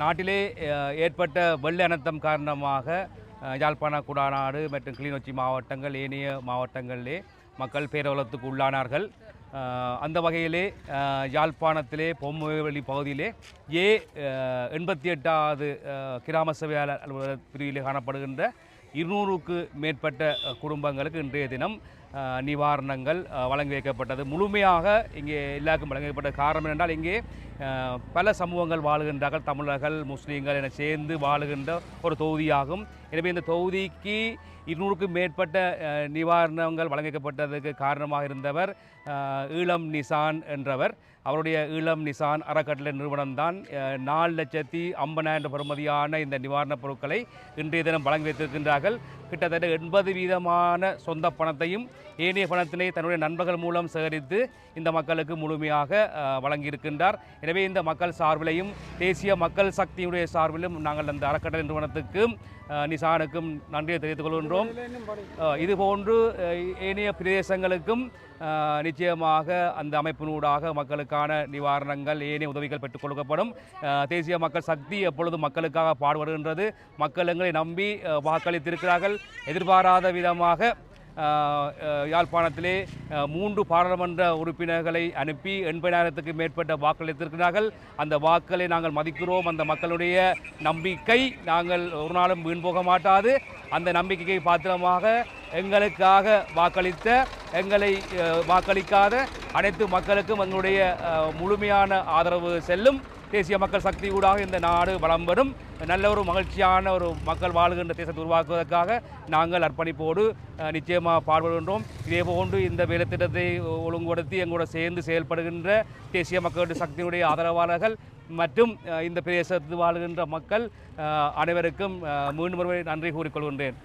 நாட்டிலே ஏற்பட்ட வெள்ள காரணமாக யாழ்ப்பாண குடாநாடு மற்றும் கிளிநொச்சி மாவட்டங்கள் ஏனைய மாவட்டங்களிலே மக்கள் பேரவலத்துக்கு உள்ளானார்கள். அந்த வகையிலே யாழ்ப்பாணத்திலே பொம்மைவெளி பகுதியிலே ஏ எண்பத்தி எட்டாவது கிராம சபையாளர் அலுவலக பிரிவிலே காணப்படுகின்ற இருநூறுக்கு மேற்பட்ட குடும்பங்களுக்கு இன்றைய தினம் நிவாரணங்கள் வழங்கி வைக்கப்பட்டது. முழுமையாக இங்கே எல்லாருக்கும் வழங்கப்பட்ட காரணம் என்றால் இங்கே பல சமூகங்கள் வாழுகின்றார்கள். தமிழர்கள் முஸ்லீம்கள் என சேர்ந்து வாழுகின்ற ஒரு தொகுதியாகும். எனவே இந்த தொகுதிக்கு இருநூறுக்கும் மேற்பட்ட நிவாரணங்கள் வழங்கப்பட்டதுக்கு காரணமாக இருந்தவர் ஈழம் நிசான் என்றவர். அவருடைய ஈழம் நிசான் அறக்கட்டளை நிறுவனம்தான். நாலு லட்சத்தி ஐம்பதாயிரம் பெறுமதியான இந்த நிவாரணப் பொருட்களை இன்றைய தினம் வழங்கி வைத்திருக்கின்றார்கள். கிட்டத்தட்ட எண்பது வீதமான சொந்த பணத்தையும் ஏனைய பணத்தினை தன்னுடைய நண்பர்கள் மூலம் சேகரித்து இந்த மக்களுக்கு முழுமையாக வழங்கியிருக்கின்றார். எனவே இந்த மக்கள் சார்பிலையும் தேசிய மக்கள் சக்தியுடைய சார்பிலும் நாங்கள் அந்த அறக்கட்டளை நிறுவனத்துக்கும் நிசானுக்கும் நன்றியை தெரிவித்துக் கொள்கின்றோம். இதுபோன்று ஏனைய பிரதேசங்களுக்கும் நிச்சயம் நிச்சயமாக அந்த அமைப்பினூடாக மக்களுக்கான நிவாரணங்கள் ஏனைய உதவிகள் பெற்றுக் கொடுக்கப்படும். தேசிய மக்கள் சக்தி எப்பொழுதும் மக்களுக்காக பாடுபடுகின்றது? மக்கள் எங்களை நம்பி வாக்களித்திருக்கிறார்கள். எதிர்பாராத விதமாக யாழ்ப்பாணத்திலே மூன்று பாராளுமன்ற உறுப்பினர்களை அனுப்பி எண்பதாயிரத்துக்கு மேற்பட்ட வாக்களித்திருக்கிறார்கள் அந்த வாக்களை நாங்கள் மதிக்கிறோம். அந்த மக்களுடைய நம்பிக்கை நாங்கள் ஒரு நாளும் வீண் போக மாட்டாது. அந்த நம்பிக்கைக்கு பாத்திரமாக எங்களுக்காக வாக்களித்த எங்களை வாக்களிக்காத அனைத்து மக்களுக்கும் எங்களுடைய முழுமையான ஆதரவு செல்லும். தேசிய மக்கள் சக்தி ஊடாக இந்த நாடு வளம் வரும் நல்ல ஒரு மகிழ்ச்சியான ஒரு மக்கள் வாழ்கின்ற தேசத்தை உருவாக்குவதற்காக நாங்கள் அர்ப்பணிப்போடு நிச்சயமாக பாடுபடுகின்றோம். இதே போன்று இந்த வேலைத்திட்டத்தை ஒழுங்குபடுத்தி எங்களோட சேர்ந்து செயல்படுகின்ற தேசிய மக்களுடைய சக்தியினுடைய ஆதரவாளர்கள் மற்றும் இந்த பிரதேசத்தில் வாழ்கின்ற மக்கள் அனைவருக்கும் மீண்டும் ஒருமுறை நன்றி கூறிக்கொள்கின்றேன்.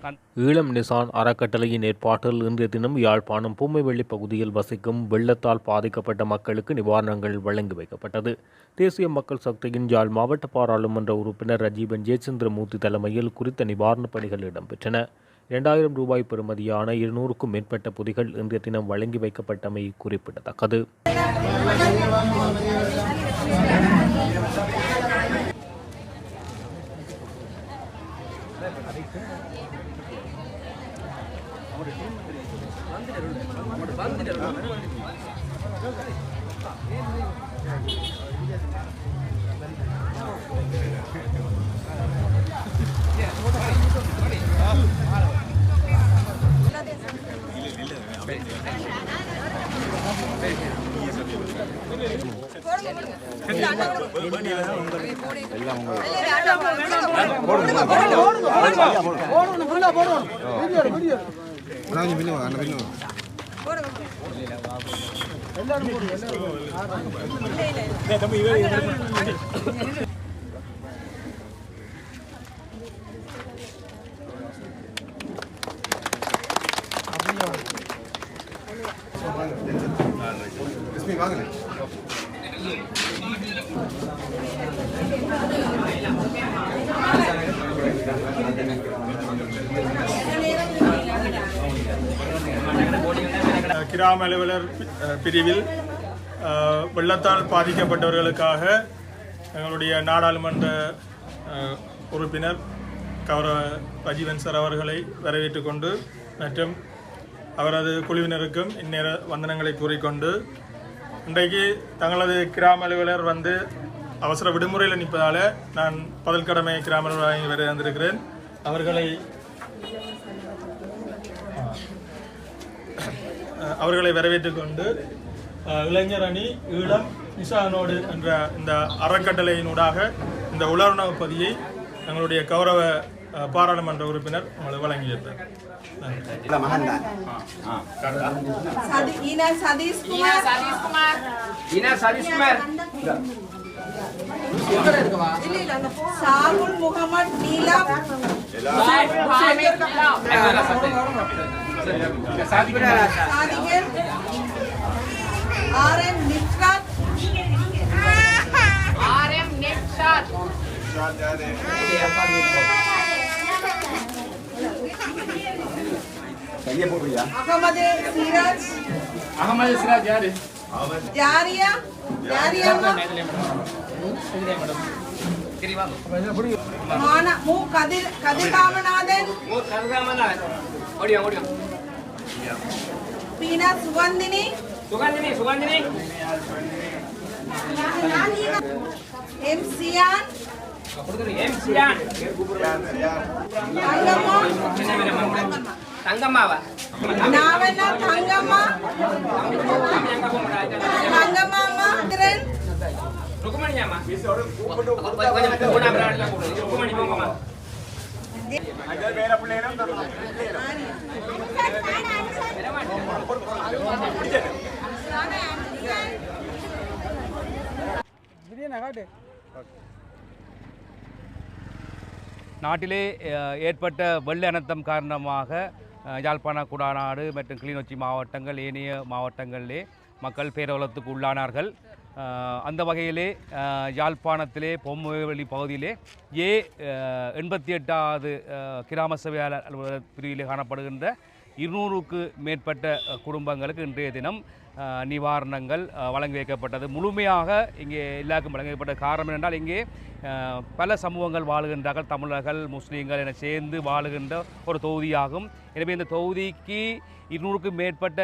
ஈழம் நிசான் அறக்கட்டளையின் ஏற்பாட்டில் இன்றைய தினம் யாழ்ப்பாணம் பூமைவெளி பகுதியில் வசிக்கும் வெள்ளத்தால் பாதிக்கப்பட்ட மக்களுக்கு நிவாரணங்கள் வழங்கி வைக்கப்பட்டது. தேசிய மக்கள் சக்தியின் யாழ் மாவட்ட பாராளுமன்ற உறுப்பினர் ரஜீவன் ஜெயச்சந்திரமூர்த்தி தலைமையில் குறித்த நிவாரணப் பணிகள் இடம்பெற்றன. இரண்டாயிரம் ரூபாய் பெறுமதியான இருநூறுக்கும் மேற்பட்ட பொதிகள் இன்றைய தினம் வழங்கி வைக்கப்பட்டமை குறிப்பிடத்தக்கது. கொஞ்சம் பின்னு வாங்க, கிராம அலுவலர் பிரிவில் வெள்ளத்தால் பாதிக்கப்பட்டவர்களுக்காக எங்களுடைய நாடாளுமன்ற உறுப்பினர் கௌரவ ரஜீவன் சார் அவர்களை வரவேற்றுக் கொண்டு மற்றும் அவரது குழுவினருக்கும் இந்நேர வந்தனங்களை கூறிக்கொண்டு இன்றைக்கு தங்களது கிராம அலுவலர் வந்து அவசர விடுமுறையில் நிற்பதால் நான் பதில் கடமை கிராம அலுவலர் வரை வந்திருக்கிறேன். அவர்களை அவர்களை வரவேற்றுக் கொண்டு இளைஞர் அணி ஈழம் நிசானோடு என்ற இந்த அறக்கட்டளையினூடாக இந்த உலர்ணவு பதியை எங்களுடைய கௌரவ பாராளுமன்ற உறுப்பினர் உங்களுக்கு வழங்கியிருந்தார் நன்றி Sadi, Ina Sadis Kumar. Ina Sadis Kumar. Sahul RM Netsat. Ahmad Siraj. Ahmad Siraj யாரு. Jaria. மான மு கதிர் கதிர்காமநாதன் ஓடியா ஓடியா Beena Suganthini Suganthini Suganthini M cyan M சியான் தங்கம்மா தங்கம்மாவா? நாவண்ணா தங்கம்மா? தங்கம்மாமா திரன் ருக்குமணியாமா கொஞ்சம் மூணாம் ருக்குமணி போங்கம்மா. நாட்டிலே ஏற்பட்ட வெள்ள அனர்த்தம் காரணமாக யாழ்ப்பாண குடாநாடு மற்றும் கிளிநொச்சி மாவட்டங்கள் ஏனைய மாவட்டங்களிலே மக்கள் பேரவலத்துக்கு உள்ளானார்கள். அந்த வகையிலே யாழ்ப்பாணத்திலே பொம்மைவெளி பகுதியிலே ஏ எண்பத்தி எட்டாவது கிராம சபையாளர் அலுவலக பிரிவிலே காணப்படுகின்ற இருநூறுக்கு மேற்பட்ட குடும்பங்களுக்கு இன்றைய தினம் நிவாரணங்கள் வழங்கி வைக்கப்பட்டது. முழுமையாக இங்கே எல்லாருக்கும் வழங்கப்பட்ட காரணம் என்றால் இங்கே பல சமூகங்கள் வாழுகின்றார்கள். தமிழர்கள் முஸ்லீம்கள் என சேர்ந்து வாழுகின்ற ஒரு தொகுதியாகும். எனவே இந்த தொகுதிக்கு இருநூறுக்கும் மேற்பட்ட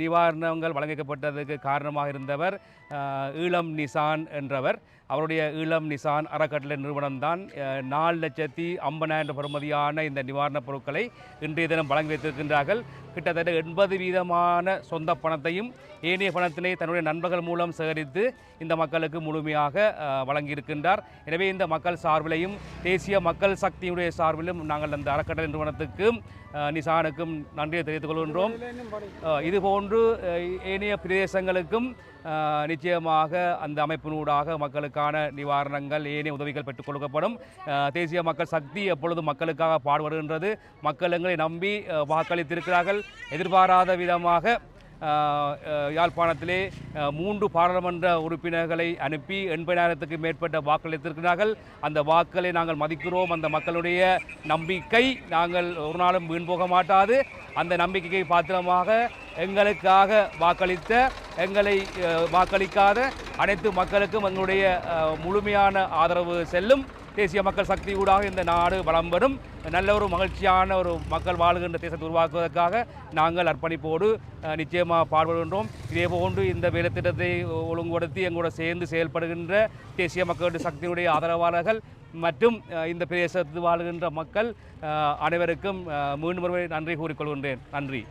நிவாரணங்கள் வழங்கப்பட்டதுக்கு காரணமாக இருந்தவர் ஈழம் நிசான் என்றவர். அவருடைய ஈழம் நிசான் அறக்கட்டளை நிறுவனம்தான் நாலு லட்சத்தி ஐம்பதாயிரம் பெறுமதியான இந்த நிவாரணப் பொருட்களை இன்றைய தினம் வழங்கி வைத்திருக்கின்றார்கள். கிட்டத்தட்ட எண்பது வீதமான சொந்த பணத்தையும் ஏனைய பணத்தினை தன்னுடைய நண்பர்கள் மூலம் சேகரித்து இந்த மக்களுக்கு முழுமையாக வழங்கியிருக்கின்றார். எனவே இந்த மக்கள் சார்பிலையும் தேசிய மக்கள் சக்தியுடைய சார்பிலும் நாங்கள் அந்த அறக்கட்டளை நிறுவனத்துக்கும் நிசானுக்கும் நன்றியை தெரிவித்துக் கொள்கின்றோம். அஹ், இது போன்று ஏனைய பிரதேசங்களுக்கும் நிச்சயமாக அந்த அமைப்பினூடாக மக்களுக்கான நிவாரணங்கள் ஏனைய உதவிகள் பெற்றுக் கொடுக்கப்படும். தேசிய மக்கள் சக்தி எப்பொழுதும் மக்களுக்காக பாடுபடுகின்றது மக்கள் எங்களை நம்பி வாக்களித்திருக்கிறார்கள். எதிர்பாராத விதமாக யாழ்ப்பாணத்திலே மூன்று பாராளுமன்ற உறுப்பினர்களை அனுப்பி எண்பதாயிரத்துக்கு மேற்பட்ட வாக்களித்திருக்கிறார்கள் அந்த வாக்களை நாங்கள் மதிக்கிறோம். அந்த மக்களுடைய நம்பிக்கை நாங்கள் ஒரு நாளும் வீண் போக மாட்டாது. அந்த நம்பிக்கையை பாத்திரமாக எங்களுக்காக வாக்களித்த எங்களை வாக்களிக்காத அனைத்து மக்களுக்கும் எங்களுடைய முழுமையான ஆதரவு செல்லும். தேசிய மக்கள் சக்தி ஊடாக இந்த நாடு வளம் வரும் நல்ல ஒரு மகிழ்ச்சியான ஒரு மக்கள் வாழ்கின்ற தேசத்தை உருவாக்குவதற்காக நாங்கள் அர்ப்பணிப்போடு நிச்சயமாக பாடுபடுகின்றோம். இதே போன்று இந்த வேலைத்திட்டத்தை ஒழுங்குபடுத்தி எங்களோட சேர்ந்து செயல்படுகின்ற தேசிய மக்களுடைய சக்தியினுடைய ஆதரவாளர்கள் மற்றும் இந்த பிரதேசத்தில் வாழ்கின்ற மக்கள் அனைவருக்கும் மீண்டும் நன்றி கூறிக்கொள்கின்றேன். நன்றி.